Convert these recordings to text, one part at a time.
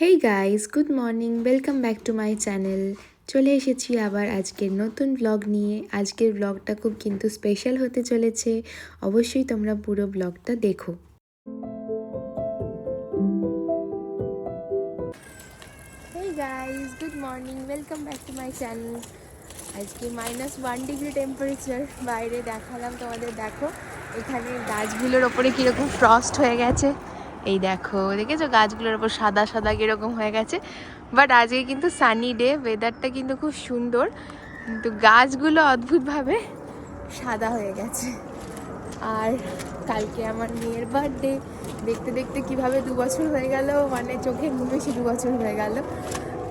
Hey guys good morning welcome back to my channel চলে এসেছি আবার আজকের নতুন ব্লগ নিয়ে। আজকের ব্লগটা খুব কিন্তু স্পেশাল হতে চলেছে। অবশ্যই তোমরা পুরো ব্লগটা দেখো। Hey guys good morning welcome back to my channel আজকে মাইনাস ওয়ান ডিগ্রি টেম্পারেচার বাইরে দেখালাম তোমাদের, দেখো। এখানে গাছগুলোর ওপরে কীরকম ফ্রস্ট হয়ে গেছে। এই দেখো, দেখেছ? গাছগুলোর ওপর সাদা সাদা কীরকম হয়ে গেছে। বাট আজকে কিন্তু সানি ডে ওয়েদারটা কিন্তু খুব সুন্দর। কিন্তু গাছগুলো অদ্ভুতভাবে সাদা হয়ে গেছে। আর কালকে আমার মেয়ের বার্থডে দেখতে দেখতে কীভাবে দু বছর হয়ে গেল মানে চোখের নিমেষে দু বছর হয়ে গেল।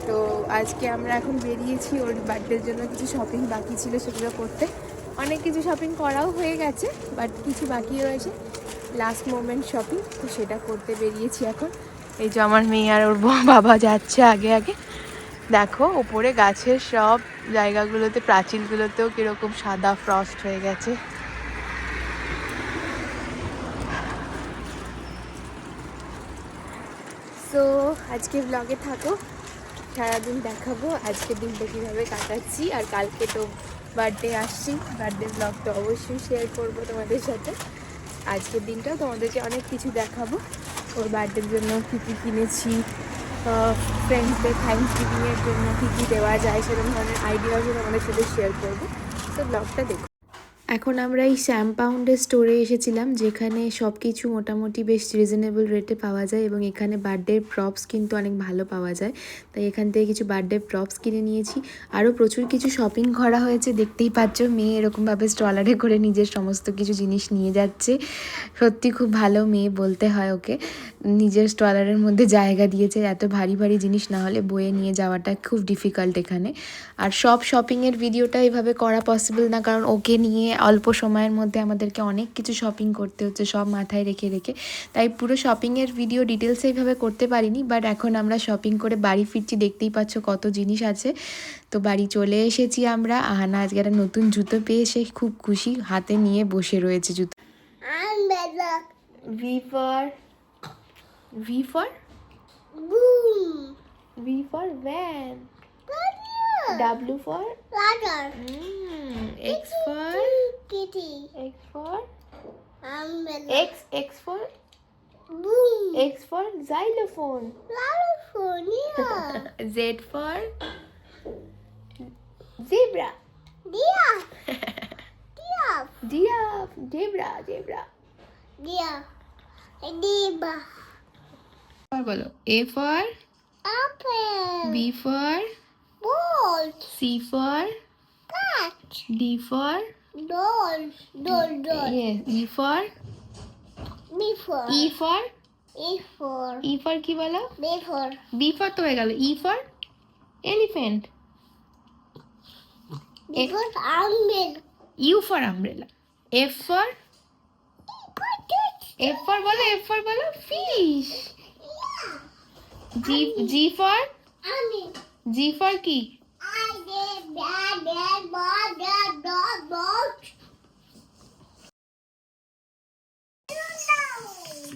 তো আজকে আমরা এখন বেরিয়েছি, ওর বার্থডের জন্য কিছু শপিং বাকি ছিল সেগুলো করতে। অনেক কিছু শপিং করাও হয়ে গেছে বাট কিছু বাকি রয়েছে। লাস্ট মোমেন্ট শপিং তো সেটা করতে বেরিয়েছি এখন। এই যে আমার মেয়ে আর ওর বাবা যাচ্ছে আগে আগে। দেখো, ওপরে গাছের সব জায়গাগুলোতে, প্রাচীরগুলোতেও কীরকম সাদা ফ্রস্ট হয়ে গেছে। তো আজকে ব্লগে থাকো। সারাদিন দেখাবো আজকের দিনটা কীভাবে কাটাচ্ছি, আর কালকে তো বার্থডে আসছি। বার্থডে ব্লগ তো অবশ্যই শেয়ার করব তোমাদের সাথে। আজকের দিনটা তোমাদেরকে অনেক কিছু দেখাবো। ওর বার্থডের জন্য কী কী কিনেছি ফ্রেন্ডসদের থ্যাংকস গিভিংয়ের জন্য কী কী দেওয়া যায়, সেরকম ধরনের আইডিয়াগুলো আমাদের সাথে শেয়ার করব। তো ব্লগটা দেখো। এখন আমরা এই শ্যাম পাউন্ডের স্টোরে এসেছিলাম, যেখানে সব কিছু মোটামুটি বেশ রিজনেবল রেটে পাওয়া যায় এবং এখানে বার্থডে প্রপস কিন্তু অনেক ভালো পাওয়া যায়। তাই এখান থেকে কিছু বার্থডে প্রপস কিনে নিয়েছি। আরও প্রচুর কিছু শপিং করা হয়েছে, দেখতেই পাচ্ছ, মেয়ে এরকমভাবে স্ট্রলারে করে নিজের সমস্ত কিছু জিনিস নিয়ে যাচ্ছে। সত্যি খুব ভালো মেয়ে বলতে হয় ওকে। নিজের স্ট্রলারের মধ্যে জায়গা দিয়েছে, এত ভারী ভারী জিনিস না হলে বয়ে নিয়ে যাওয়াটা খুব ডিফিকাল্ট এখানে। আর সব শপিংয়ের ভিডিওটা এভাবে করা পসিবল না, কারণ ওকে নিয়ে অল্প সময়ের মধ্যে আমাদেরকে অনেক কিছু শপিং করতে হচ্ছে সব মাথায় রেখে রেখে তাই পুরো শপিংয়ের ভিডিও ডিটেলসে এইভাবে করতে পারিনি বাট এখন আমরা শপিং করে বাড়ি ফিরছি দেখতেই পাচ্ছ কত জিনিস আছে তো বাড়ি চলে এসেছি আমরা আহানা আজকে একটা নতুন জুতো পেয়ে সে খুব খুশি হাতে নিয়ে বসে রয়েছে জুতো Umbrella. V for V for Boom. V for van Ladder. W for Ladder. X for Kitty. X for Umbrella. X X for Boom. X for xylophone California. Z for zebra. Dia. Dia. Giraffe. Zebra. Zebra. Dia. Diba. For বলো A for Apple. B for Ball. C for Cat. D for Doll. Doll. Doll. yes E for Before. E for Before. E for কি বলো Before. B for তো হয়ে গেল E for elephant Before umbrella. U for umbrella F for F for বলো F for বলো fish G G for G for কি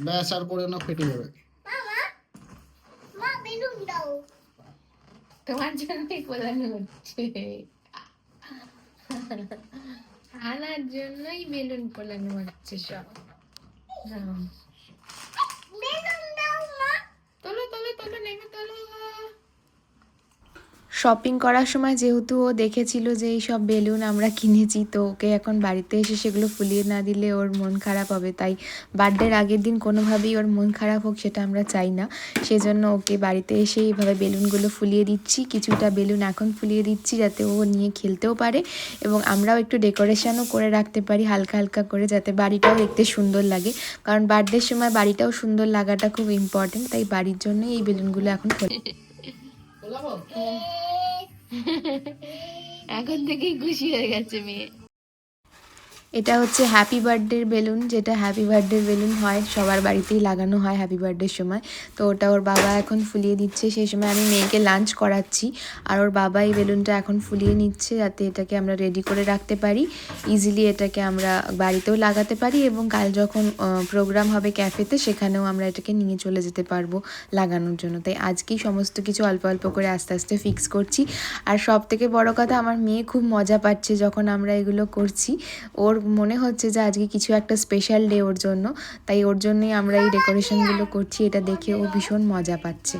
ব্যাস, আর করে না, ফেটে যাবে। তোমার জন্যই কোলানো হচ্ছে আনার জন্যই বেলুন কোলানো হচ্ছে সব। শপিং করার সময় যেহেতু ও দেখেছিল যে এই সব বেলুন আমরা কিনেছি, তো ওকে এখন বাড়িতে এসে সেগুলো ফুলিয়ে না দিলে ওর মন খারাপ হবে। তাই বার্থডের আগের দিন কোনোভাবেই ওর মন খারাপ হোক সেটা আমরা চাই না। সেজন্য ওকে বাড়িতে এসে এইভাবে বেলুনগুলো ফুলিয়ে দিচ্ছি, কিছুটা বেলুন এখন ফুলিয়ে দিচ্ছি যাতে ও নিয়ে খেলতেও পারে এবং আমরাও একটু ডেকোরেশনও করে রাখতে পারি হালকা হালকা করে যাতে বাড়িটাও দেখতে সুন্দর লাগে। কারণ বার্থডের সময় বাড়িটাও সুন্দর লাগাটা খুব ইম্পর্টেন্ট তাই বাড়ির জন্যই এই বেলুনগুলো এখন এখন থেকেই খুশি হয়ে গেছে মেয়ে। এটা হচ্ছে হ্যাপি বার্থডের বেলুন, যেটা হ্যাপি বার্থডের বেলুন হয়, সবার বাড়িতেই লাগানো হয় হ্যাপি বার্থডের সময়। তো ওটা ওর বাবা এখন ফুলিয়ে দিচ্ছে, সেই সময় আমি মেয়েকে লাঞ্চ করাচ্ছি। আর ওর বাবা এই বেলুনটা এখন ফুলিয়ে নিচ্ছে, যাতে এটাকে আমরা রেডি করে রাখতে পারি। ইজিলি এটাকে আমরা বাড়িতেও লাগাতে পারি এবং কাল যখন প্রোগ্রাম হবে ক্যাফেতে সেখানেও আমরা এটাকে নিয়ে চলে যেতে পারব লাগানোর জন্য। তাই আজকেই সমস্ত কিছু অল্প অল্প করে আস্তে আস্তে ফিক্স করছি। আর সব থেকে বড় কথা, আমার মেয়ে খুব মজা পাচ্ছে যখন আমরা এগুলো করছি। ওর মনে হচ্ছে যে আজকে কিছু একটা স্পেশাল ডে ওর জন্য, তাই ওর জন্যই আমরা এই ডেকোরেশনগুলো করছি, এটা দেখে ও ভীষণ মজা পাচ্ছে।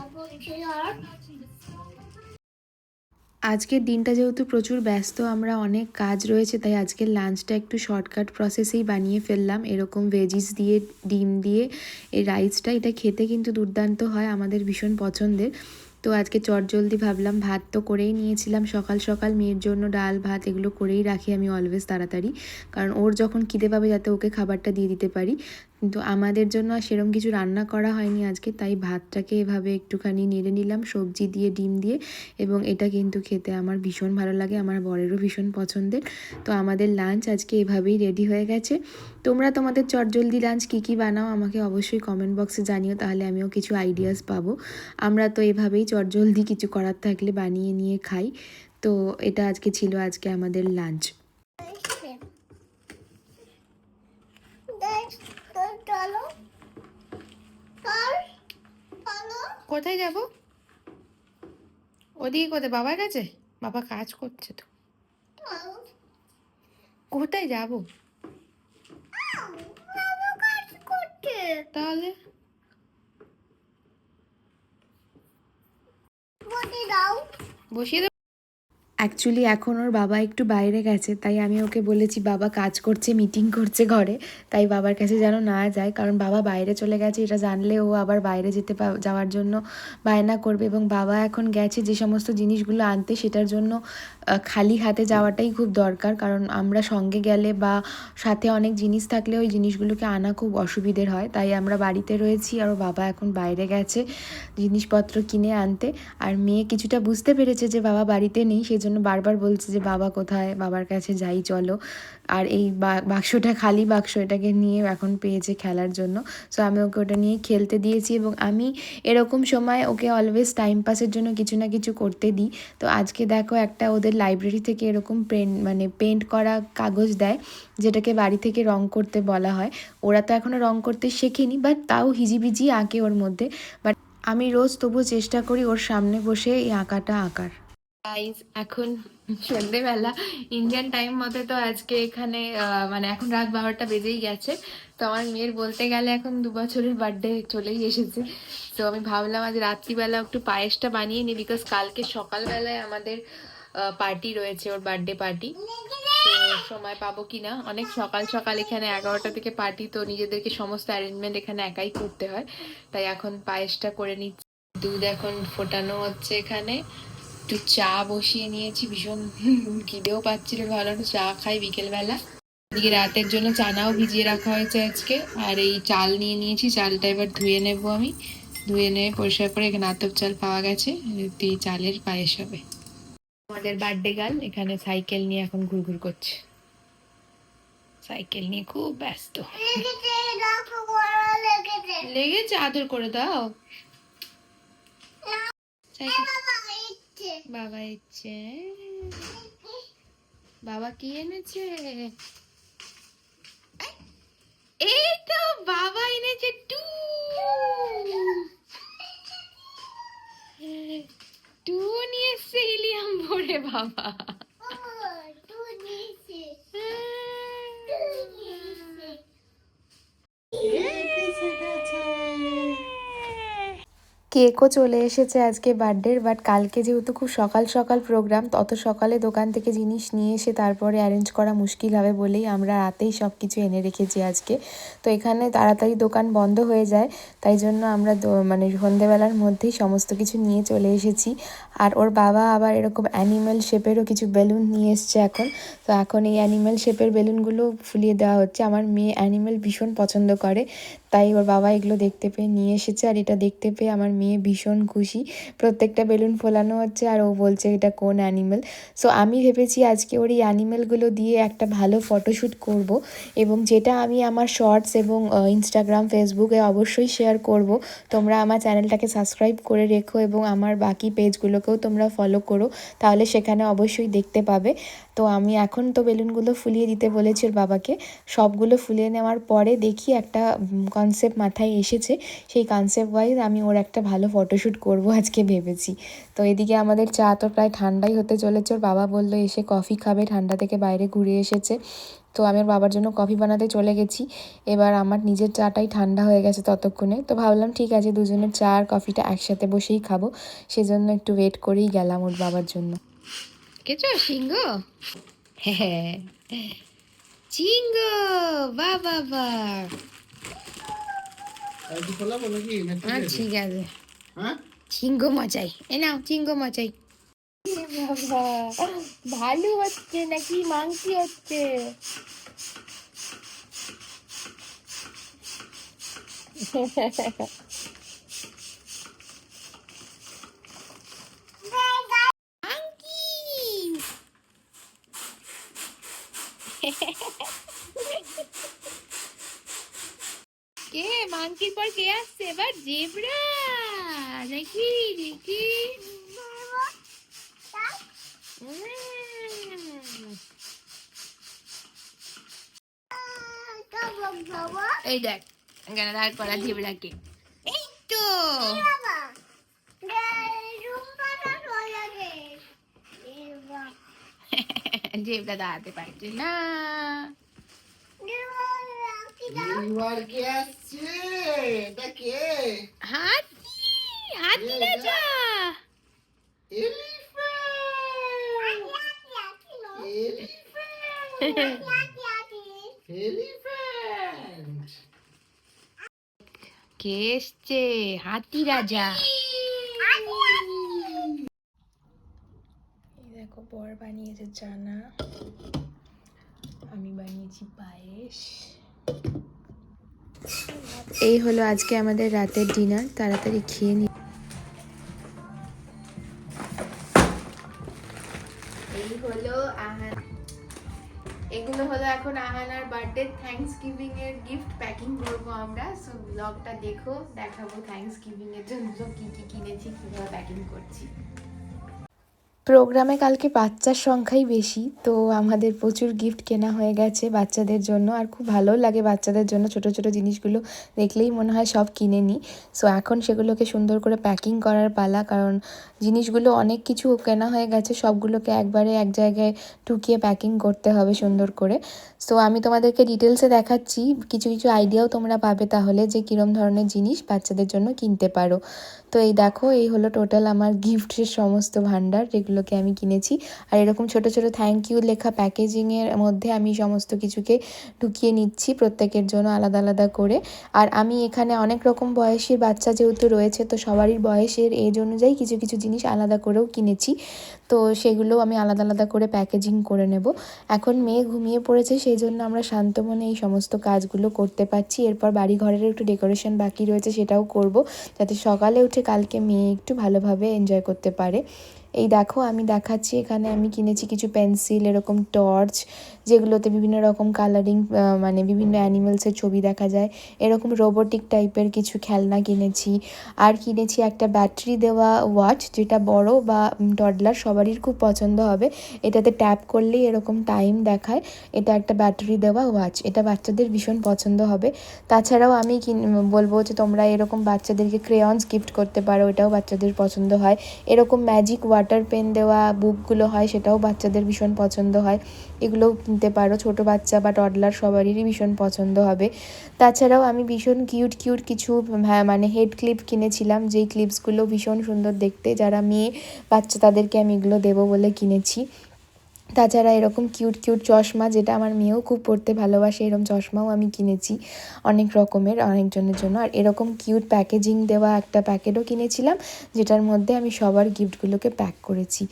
আজকের দিনটা যেহেতু প্রচুর ব্যস্ত, আমরা অনেক কাজ রয়েছে, তাই আজকের লাঞ্চটা একটু শর্টকাট প্রসেসেই বানিয়ে ফেললাম। এরকম ভেজিস দিয়ে, ডিম দিয়ে, এই রাইসটা এটা খেতে কিন্তু দুর্দান্ত হয়, আমাদের ভীষণ পছন্দের। তো আজকে চটজলদি ভাবলাম, ভাত তো করেই নিয়েছিলাম। সকাল সকাল মেয়ের জন্য ডাল, ভাত এগুলো করেই রাখি আমি অলওয়েজ তাড়াতাড়ি। কারণ ওর যখন খিদে পাবে যাতে ওকে খাবারটা দিয়ে দিতে পারি। কিন্তু আমাদের জন্য আর সেরকম কিছু রান্না করা হয়নি আজকে, তাই ভাতটাকে এভাবে একটুখানি নেড়ে নিলাম, সবজি দিয়ে, ডিম দিয়ে এবং এটা কিন্তু খেতে আমার ভীষণ ভালো লাগে, আমার বরেরও ভীষণ পছন্দের। তো আমাদের লাঞ্চ আজকে এভাবেই রেডি হয়ে গেছে। তোমরা তোমাদের চটজলদি লাঞ্চ কী কী বানাও আমাকে অবশ্যই কমেন্ট বক্সে জানিও, তাহলে আমিও কিছু আইডিয়াস পাবো। আমরা তো এভাবেই চটজলদি কিছু করার থাকলে বানিয়ে নিয়ে খাই। তো এটা আজকে ছিল আজকে আমাদের লাঞ্চ। কোথায় যাব? ওদিকে কোথায়? বাবার কাছে? বাবা কাজ করছে তো। কোথায় যাব? তাহলে? বসিয়ে অ্যাকচুয়ালি এখন ওর বাবা একটু বাইরে গেছে, তাই আমি ওকে বলেছি, বাবা কাজ করছে মিটিং করছে ঘরে। তাই বাবার কাছে যেন না যায়, কারণ বাবা বাইরে চলে গেছে, এটা জানলে ও আবার বাইরে যেতে যাওয়ার জন্য বায়না করবে এবং বাবা এখন গেছে যে সমস্ত জিনিসগুলো আনতে, সেটার জন্য খালি হাতে যাওয়াটাই খুব দরকার। কারণ আমরা সঙ্গে গেলে বা সাথে অনেক জিনিস থাকলে ওই জিনিসগুলোকে আনা খুব অসুবিধের হয়। তাই আমরা বাড়িতে রয়েছি আর বাবা এখন বাইরে গেছে জিনিসপত্র কিনে আনতে। আর মেয়ে কিছুটা বুঝতে পেরেছে যে বাবা বাড়িতে নেই সেই জন্য বারবার বলছে যে বাবা কোথায়? বাবার কাছে যাই, চলো। আর এই বাক্সটা খালি বাক্স এটাকে নিয়ে এখন পেয়েছে খেলার জন্য। সো আমি ওকে ওটা নিয়ে খেলতে দিয়েছি এবং আমি এরকম সময় ওকে অলওয়েজ টাইম পাসের জন্য কিছু না কিছু করতে দিই। তো আজকে দেখো একটা ওদের লাইব্রেরি থেকে এরকম পেন মানে পেন্ট করা কাগজ দেয়, যেটাকে বাড়ি থেকে রং করতে বলা হয়। ওরা তো এখনও রং করতে শেখেনি বাট তাও হিজিবিজি আঁকে ওর মধ্যে। বাট আমি রোজ তবুও চেষ্টা করি ওর সামনে বসে এই আঁকাটা আঁকার। এখন সন্ধেবেলা ইন্ডিয়ান টাইম মতে তো আজকে এখানে মানে এখন রাত বারোটা বেজেই গেছে। তো আমার মেয়ের বলতে গেলে এখন দু বছরের বার্থডে চলেই এসেছে। তো আমি ভাবলাম আজ রাত্রিবেলা একটু পায়েসটা বানিয়ে নিই বিকজ কালকে সকালবেলায় আমাদের পার্টি রয়েছে, ওর বার্থডে পার্টি সময় পাবো কি না অনেক সকাল সকাল এখানে এগারোটা থেকে পার্টি তো নিজেদেরকে সমস্ত অ্যারেঞ্জমেন্ট এখানে একাই করতে হয়। তাই এখন পায়েসটা করে নিচ্ছি। দুধ এখন ফোটানো হচ্ছে এখানে। একটু চা বসিয়ে নিয়েছি, ভীষণ খিদেও পাচ্ছিল, ভালো একটু চা খাই বিকেলবেলা। এদিকে রাতের জন্য চানাও ভিজিয়ে রাখা হয়েছে আজকে, আর এই চাল নিয়ে নিয়েছি, চালটা এবার ধুয়ে নেব আমি। ধুয়ে নিয়ে পরিষ্কার করে এখানে আতপ চাল পাওয়া গেছে এই চালের পায়েস হবে। আমাদের বার্থডে গাল এখানে সাইকেল নিয়ে এখন ঘুরঘুর করছে। সাইকেল নিয়ে খুব ব্যস্ত। লেগেছে, আদর করে দাও। বাবা ইচ্ছে বাবা কি এনেছে? এই তো বাবা এনেছে টু। টু নিয়ে এসছে ইলিয়াম ভরে বাবা। তুই নিয়েছিস কেকও চলে এসেছে আজকে বার্থডের বাট কালকে যেহেতু খুব সকাল সকাল প্রোগ্রাম তত সকালে দোকান থেকে জিনিস নিয়ে এসে তারপরে অ্যারেঞ্জ করা মুশকিল হবে বলেই আমরা রাতেই সব কিছু এনে রেখেছি আজকে। তো এখানে তাড়াতাড়ি দোকান বন্ধ হয়ে যায়, তাই জন্য আমরা মানে সন্ধেবেলার মধ্যেই সমস্ত কিছু নিয়ে চলে এসেছি। আর ওর বাবা আবার এরকম অ্যানিম্যাল শেপেরও কিছু বেলুন নিয়ে এসছে এখন। তো এখন এই অ্যানিম্যাল শেপের বেলুনগুলো ফুলিয়ে দেওয়া হচ্ছে। আমার মেয়ে অ্যানিম্যাল ভীষণ পছন্দ করে, তাই ওর বাবা এগুলো দেখতে পেয়ে নিয়ে এসেছে। আর এটা দেখতে পেয়ে আমার মেয়ে ভীষণ খুশি। প্রত্যেকটা বেলুন ফোলানো হচ্ছে আর ও বলছে এটা কোন অ্যানিমেল সো আমি ভেবেছি আজকে ওর এই অ্যানিমেলগুলো দিয়ে একটা ভালো ফটোশ্যুট করব এবং যেটা আমি আমার শর্টস এবং ইনস্টাগ্রাম ফেসবুকে অবশ্যই শেয়ার করব। তোমরা আমার চ্যানেলটাকে সাবস্ক্রাইব করে রেখো এবং আমার বাকি পেজগুলোকেও তোমরা ফলো করো। তাহলে সেখানে অবশ্যই দেখতে পাবে। তো আমি এখন তো বেলুনগুলো ফুলিয়ে দিতে বলেছি ওর বাবাকে। সবগুলো ফুলিয়ে নেওয়ার পরে দেখি একটা কনসেপ্ট মাথায় এসেছে। সেই কনসেপ্ট ওয়াইজ আমি ওর একটা ভালো ফটোশ্যুট করব আজকে ভেবেছি। তো এদিকে আমাদের চা তো প্রায় ঠান্ডাই হতে চলেছে। ওর বাবা বলল, এসে কফি খাবে, ঠান্ডা থেকে বাইরে ঘুরে এসেছে। তো আমি ওর বাবার জন্য কফি বানাতে চলে গেছি। এবার আমার নিজের চাটাই ঠান্ডা হয়ে গেছে ততক্ষণে। তো ভাবলাম, ঠিক আছে দুজনের চা আর কফিটা একসাথে বসেই খাব। সেজন্য একটু ওয়েট করেই গেলাম ওর বাবার জন্য। কেছো সিংহ? হ্যাঁ চিঙ্গ বা বাবা না ঠিক হ্যাঁ আছে? ঠিক আছে। হ্যাঁ? চিঙ্গ মচাই এ নাও চিঙ্গ মচাই বাবা ভালো হচ্ছে নাকি মাংসি হচ্ছে? কে? মাংকির পর কে আসছে? এবার জেব্রা। নাকি? দেখি এই দেখ এখানে দাঁড় করা জেব্রাকে। এই তো। জেব্রা দাঁড়াতে পারছে না এইবার কে আসছে এটা কে হাতি হাতি রাজা এলিফ্যান্ট এলিফ্যান্ট কে এসছে হাতি রাজা এই দেখো বর বানিয়েছে চানা। আমি বানিয়েছি পায়েস। এই হলো আজকে আমাদের রাতের ডিনার তাড়াতাড়ি খেয়ে নি এই হলো আহান এগুলো হলো এখন আহানার বার্থডে থ্যাঙ্কস গিভিং এর গিফট প্যাকিং করব আমরা। সো ব্লগটা দেখো দেখাবো থ্যাঙ্কস গিভিং এর জন্য কি কি কিনেছি কীভাবে প্যাকিং করছি। প্রোগ্রামে কালকে বাচ্চার সংখ্যাই বেশি, তো আমাদের প্রচুর গিফট কেনা হয়ে গেছে বাচ্চাদের জন্য। আর খুব ভালো লাগে বাচ্চাদের জন্য ছোট ছোট জিনিসগুলো দেখলেই মনে হয় সব কিনে নিই। সো এখন সেগুলোকে সুন্দর করে প্যাকিং করার পালা, কারণ জিনিসগুলো অনেক কিছু কেনা হয়ে গেছে, সবগুলোকে একবারে এক জায়গায় টুকিয়ে প্যাকিং করতে হবে সুন্দর করে। সো আমি তোমাদেরকে ডিটেলসে দেখাচ্ছি, কিছু কিছু আইডিয়াও তোমরা পাবে তাহলে যে কীরম ধরনের জিনিস বাচ্চাদের জন্য কিনতে পারো। তো এই দেখো, এই হলো টোটাল আমার গিফটের সমস্ত ভান্ডার যেগুলোকে আমি কিনেছি। আর এরকম ছোট ছোট থ্যাংক ইউ লেখা প্যাকেজিংয়ের মধ্যে আমি সমস্ত কিছুকে ঢুকিয়ে নিচ্ছি প্রত্যেকের জন্য আলাদা আলাদা করে। আর আমি এখানে অনেক রকম বয়সের বাচ্চা যেহেতু রয়েছে, তো সবারই বয়সের এজ অনুযায়ী কিছু কিছু জিনিস আলাদা করেও কিনেছি। তো সেগুলো আমি আলাদা আলাদা করে প্যাকেজিং করে নেব। এখন মেয়ে ঘুমিয়ে পড়েছে সেই জন্য আমরা শান্ত মনে এই সমস্ত কাজগুলো করতে পারছি। এরপর বাড়ি ঘরের একটু ডেকোরেশন বাকি রয়েছে, সেটাও করব। যাতে সকালে উঠে কালকে মেয়ে একটু ভালোভাবে এনজয় করতে পারে। এই দেখো, আমি দেখাচ্ছি এখানে, আমি কিনেছি কিছু পেন্সিল, এরকম টর্চ, যেগুলোতে বিভিন্ন রকম কালারিং মানে বিভিন্ন অ্যানিমেলসের ছবি দেখা যায়। এরকম রোবোটিক টাইপের কিছু খেলনা কিনেছি। আর কিনেছি একটা ব্যাটারি দেওয়া ওয়াচ যেটা বড় বা টডলার সবারই খুব পছন্দ হবে। এটাতে ট্যাপ করলেই এরকম টাইম দেখায়। এটা একটা ব্যাটারি দেওয়া ওয়াচ এটা বাচ্চাদের ভীষণ পছন্দ হবে। তাছাড়াও আমি বলব যে তোমরা এরকম বাচ্চাদেরকে ক্রেয়ন্স গিফট করতে পারো, এটাও বাচ্চাদের পছন্দ হয়। এরকম ম্যাজিক ওয়াটার পেন দেওয়া বুকগুলো হয় সেটাও বাচ্চাদের ভীষণ পছন্দ হয়। এগুলো কিনতে পারো ছোট বাচ্চা বা টডলার সবারই ভীষণ পছন্দ হবে। তাছাড়াও আমি ভীষণ কিউট কিউট কিছু হ্যাঁ, মানে হেড ক্লিপ কিনেছিলাম যেই ক্লিপসগুলো ভীষণ সুন্দর দেখতে যারা মেয়ে বাচ্চা তাদেরকে আমি এগুলো দেবো বলে কিনেছি। তাছাড়া এরকম কিউট কিউট চশমা যেটা আমার মেয়েও খুব পড়তে ভালোবাসে এরকম চশমাও আমি কিনেছি অনেক রকমের, অনেকজনের জন্য। আর এরকম কিউট প্যাকেজিং দেওয়া একটা প্যাকেটও কিনেছিলাম, যেটার মধ্যে আমি সবার গিফটগুলোকে প্যাক করেছি।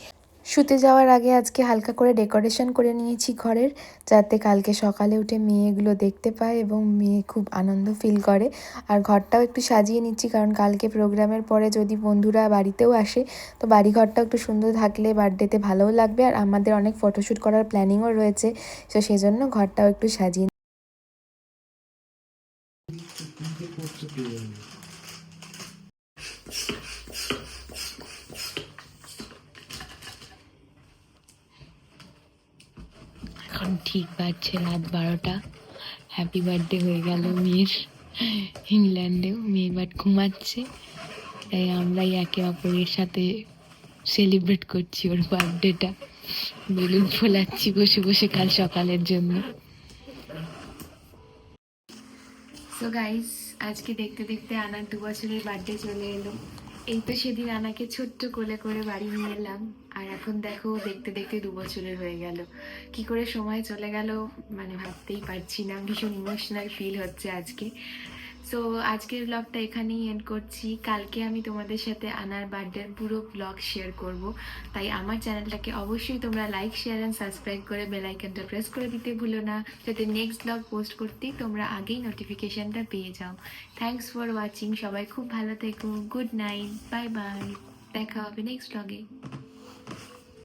শুতে যাওয়ার আগে আজকে হালকা করে ডেকোরেশন করে নিয়েছি ঘরের, যাতে কালকে সকালে উঠে মেয়েগুলো দেখতে পায় এবং মেয়ে খুব আনন্দ ফিল করে। আর ঘরটাও একটু সাজিয়ে নিচ্ছি, কারণ কালকে প্রোগ্রামের পরে যদি বন্ধুরা বাড়িতেও আসে, তো বাড়ি ঘরটাও একটু সুন্দর থাকলে বার্থডেতে ভালোও লাগবে। আর আমাদের অনেক ফটোশ্যুট করার প্ল্যানিংও রয়েছে, তো সেজন্য ঘরটাও একটু সাজিয়ে এখন ঠিক বাজছে রাত বারোটা। হ্যাপি বার্থডে হয়ে গেল মেয়ের। ইংল্যান্ডেও মেয়ে বাট ঘুমাচ্ছে। তাই আমরাই একে অপরের সাথে সেলিব্রেট করছি ওর বার্থডেটা বেলুন ফোলাচ্ছি বসে বসে কাল সকালের জন্য। সো গাইস আজকে দেখতে দেখতে আনার দু বছরের বার্থডে চলে এলো। এই তো সেদিন আনাকে ছোট্ট কোলে করে বাড়ি নিয়ে এলাম। আর এখন দেখো, দেখতে দেখতে দু বছরের হয়ে গেল। কি করে সময় চলে গেল মানে ভাবতেই পারছি না, ভীষণ ইমোশনাল ফিল হচ্ছে আজকে। সো আজকের ব্লগটা এখানেই এন্ড করছি। কালকে আমি তোমাদের সাথে আনার বার্থডের পুরো ব্লগ শেয়ার করব। তাই আমার চ্যানেলটাকে অবশ্যই তোমরা লাইক শেয়ার অ্যান্ড সাবস্ক্রাইব করে বেল আইকনটা প্রেস করে দিতে ভুলো না। যাতে নেক্সট ব্লগ পোস্ট করতেই তোমরা আগেই নোটিফিকেশনটা পেয়ে যাও। থ্যাঙ্কস ফর ওয়াচিং সবাই খুব ভালো থেকো। গুড নাইট বাই বাই দেখা হবে নেক্সট ব্লগে